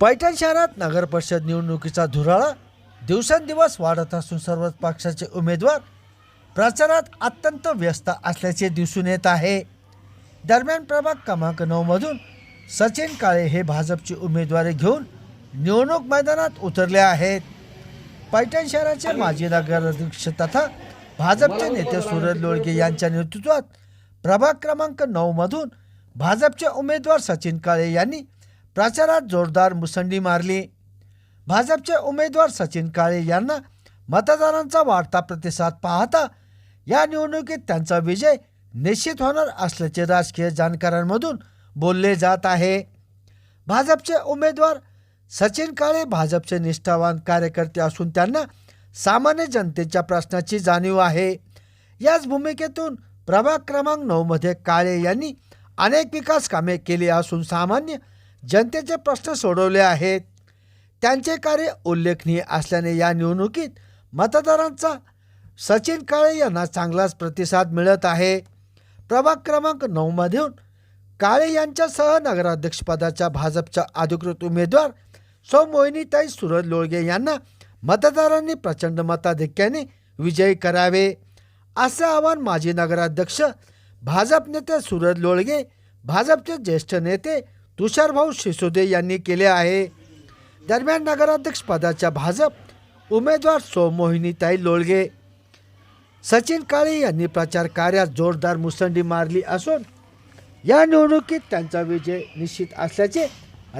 पैठण शहरात नगर परिषद निवडणुकीचा धुराळा दिवसेंदिवस वाढत असून सर्वच पक्षाचे उमेदवार प्रचारात अत्यंत व्यस्त असल्याचे दिसून येत आहे. दरम्यान प्रभाग क्रमांक नऊमधून सचिन काळे हे भाजपची उमेदवारी घेऊन निवडणूक मैदानात उतरले आहेत. पैठण शहराचे माजी नगराध्यक्ष तथा भाजपचे नेते सूरज लोळगे यांच्या नेतृत्वात प्रभाग क्रमांक नऊमधून भाजपचे उमेदवार सचिन काळे यांनी प्रचारात जोरदार मुसंडी मारली. भाजपचे उमेदवार सचिन काळे यांना मतदारांचा वाढता प्रतिसाद पाहता या निवडणुकीत त्यांचा विजय निश्चित होणार असल्याचे राजकीय जाणकारांमधून बोलले जात आहे. भाजपचे उमेदवार सचिन काळे भाजपचे निष्ठावान कार्यकर्ते असून त्यांना सामान्य जनतेच्या प्रश्नाची जाणीव आहे. याच भूमिकेतून प्रभाग क्रमांक नऊमध्ये काळे यांनी अनेक विकास कामे केली असून सामान्य जनतेचे प्रश्न सोडवले आहेत. त्यांचे कार्य उल्लेखनीय असल्याने या निवडणुकीत मतदारांचा सचिन काळे यांना चांगलाच प्रतिसाद मिळत आहे. प्रभाग क्रमांक नऊमधून काळे यांच्यासह नगराध्यक्षपदाच्या भाजपच्या अधिकृत उमेदवार सौमोहिनीताई सुरज लोळगे यांना मतदारांनी प्रचंड मताधिक्याने विजयी करावे. असे आवाहन माजी नगराध्यक्ष भाजप नेते सुरज लोळगे भाजपचे ज्येष्ठ नेते तुषारभाऊ सिसोदे यांनी केले आहे. दरम्यान नगराध्यक्षपदाच्या भाजप उमेदवार सोमोहिनीताई लोळगे सचिन काळे यांनी प्रचार कार्यात जोरदार मुसंडी मारली असून या निवडणुकीत त्यांचा विजय निश्चित असल्याचे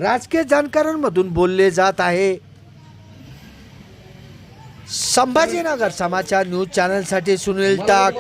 राजकीय जाणकारांमधून बोलले जात आहे. संभाजीनगर समाचार न्यूज चॅनलसाठी सुनील टाक.